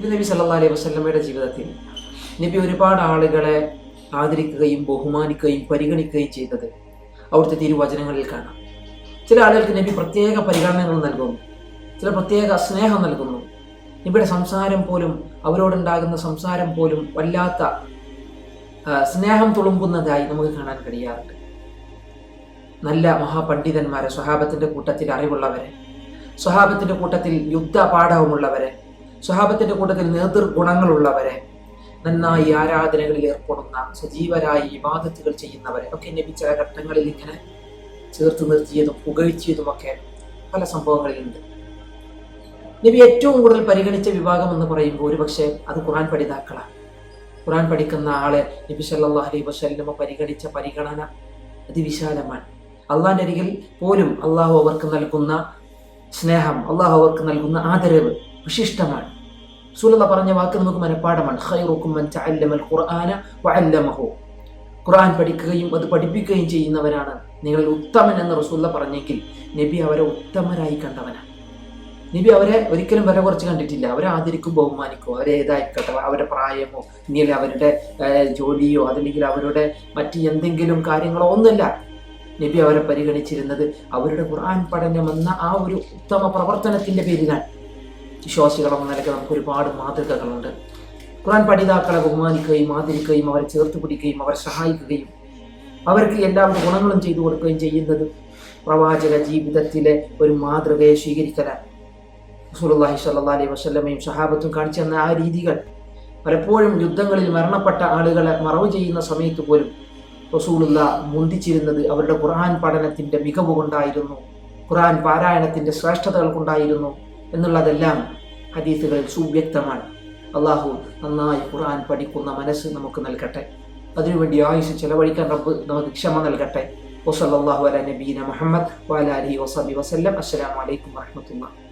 നബി സല്ലാ അലൈഹി വസ്ലമയുടെ ജീവിതത്തിൽ നബി ഒരുപാട് ആളുകളെ ആദരിക്കുകയും ബഹുമാനിക്കുകയും പരിഗണിക്കുകയും ചെയ്തത് അവിടുത്തെ തിരുവചനങ്ങളിൽ കാണാം. ചില ആളുകൾക്ക് നബി പ്രത്യേക പരിഗണനകൾ നൽകുന്നു. ചില പ്രത്യേക സ്നേഹം നൽകുന്നു. നബിയുടെ സംസാരം പോലും അവരോടുണ്ടാകുന്ന സംസാരം പോലും വല്ലാത്ത സ്നേഹം തുളുമ്പുന്നതായി നമുക്ക് കാണാൻ കഴിയാറുണ്ട്. നല്ല മഹാപണ്ഡിതന്മാരെ സ്വഹാബത്തിന്റെ കൂട്ടത്തിൽ അറിവുള്ളവരെ സ്വഹാബത്തിന്റെ കൂട്ടത്തിൽ യുദ്ധ പാഠവുമുള്ളവരെ സ്വഹാബത്തിന്റെ കൂട്ടത്തിൽ നേതൃഗുണങ്ങളുള്ളവരെ നന്നായി ആരാധനകളിൽ ഏർപ്പെടുന്ന സജീവരായി ഇബാദത്തുകൾ ചെയ്യുന്നവരെ ഒക്കെ നബി ചില ഘട്ടങ്ങളിൽ ഇങ്ങനെ ചേർത്ത് നിർത്തിയതും പുകഴ്ത്തിയതുമൊക്കെ പല സംഭവങ്ങളിലുണ്ട്. നബി ഏറ്റവും കൂടുതൽ പരിഗണിച്ച വിഭാഗം എന്ന് പറയുമ്പോൾ ഒരുപക്ഷെ അത് ഖുറാൻ പഠിതാക്കളാണ്. ഖുറാൻ പഠിക്കുന്ന ആളെ നബി സല്ലാ അലൈഹി വസ്ലമ പരിഗണിച്ച പരിഗണന അതിവിശാലമാണ്. അള്ളാഹിന്റെ അരികിൽ പോലും അള്ളാഹു അവർക്ക് നൽകുന്ന സ്നേഹം അള്ളാഹു അവർക്ക് നൽകുന്ന ആദരവ് വിശിഷ്ടമാണ്. സുലത പറഞ്ഞ വാക്ക് നമുക്ക് മനഃപ്പാടമാണ് ഖുർആൻ പഠിക്കുകയും അത് പഠിപ്പിക്കുകയും ചെയ്യുന്നവനാണ് നിങ്ങൾ ഉത്തമൻ എന്ന് റസൂല്ല പറഞ്ഞെങ്കിൽ നബി അവരെ ഉത്തമരായി കണ്ടവനാണ്. നബി അവരെ ഒരിക്കലും വില കുറച്ച് കണ്ടിട്ടില്ല. അവരെ ആദരിക്കും ബഹുമാനിക്കും അവരെ ഏതായിക്കട്ടെ? അവരുടെ പ്രായമോ? ഇനിയല്ലേ അവരുടെ ജോലിയോ? അതല്ലെങ്കിൽ അവരുടെ മറ്റ് എന്തെങ്കിലും കാര്യങ്ങളോ? ഒന്നുമില്ല. നബി അവരെ പരിഗണിച്ചിരുന്നത് അവരുടെ ഖുർആൻ പഠനം എന്ന ആ ഒരു ഉത്തമ പ്രവർത്തനത്തിന്റെ പേരിലാണ്. വിശ്വാസികളെന്ന നിലയ്ക്ക് നമുക്ക് ഒരുപാട് മാതൃകകളുണ്ട്. ഖുർആൻ പഠിതാക്കളെ ബഹുമാനിക്കുകയും ആദരിക്കുകയും അവരെ ചേർത്ത് പിടിക്കുകയും അവരെ സഹായിക്കുകയും അവർക്ക് എല്ലാ ഗുണങ്ങളും ചെയ്തു കൊടുക്കുകയും ചെയ്യുന്നത് പ്രവാചക ജീവിതത്തിലെ ഒരു മാതൃകയെ സ്വീകരിക്കലാണ്. റസൂലുള്ളാഹി സ്വല്ലല്ലാഹി അലൈഹി വസല്ലമയും സഹാബത്തും കാണിച്ചു തന്ന ആ രീതികൾ പലപ്പോഴും യുദ്ധങ്ങളിൽ മരണപ്പെട്ട ആളുകളെ മറവ് ചെയ്യുന്ന സമയത്ത് പോലും റസൂലുള്ള മുന്തിച്ചിരുന്നത് അവരുടെ ഖുർആൻ പഠനത്തിന്റെ മികവ് കൊണ്ടായിരുന്നു ഖുർആൻ പാരായണത്തിന്റെ ശ്രേഷ്ഠതകൾ കൊണ്ടായിരുന്നു എന്നുള്ളതെല്ലാം ഹദീസുകൾ സുവ്യക്തമാണ്. അള്ളാഹു നന്നായി ഖുർആൻ പഠിക്കുന്ന മനസ്സ് നമുക്ക് നൽകട്ടെ. അതിനുവേണ്ടി ആയുസ് ചെലവഴിക്കാൻ റബ്ബ് നമുക്ക് ക്ഷമ നൽകട്ടെ. വസല്ലല്ലാഹു അല നബീന മുഹമ്മദ് വാലാലി വസബി വസല്ലം. അസ്സലാമു അലൈക്കും വറഹ്മത്തുള്ളാഹി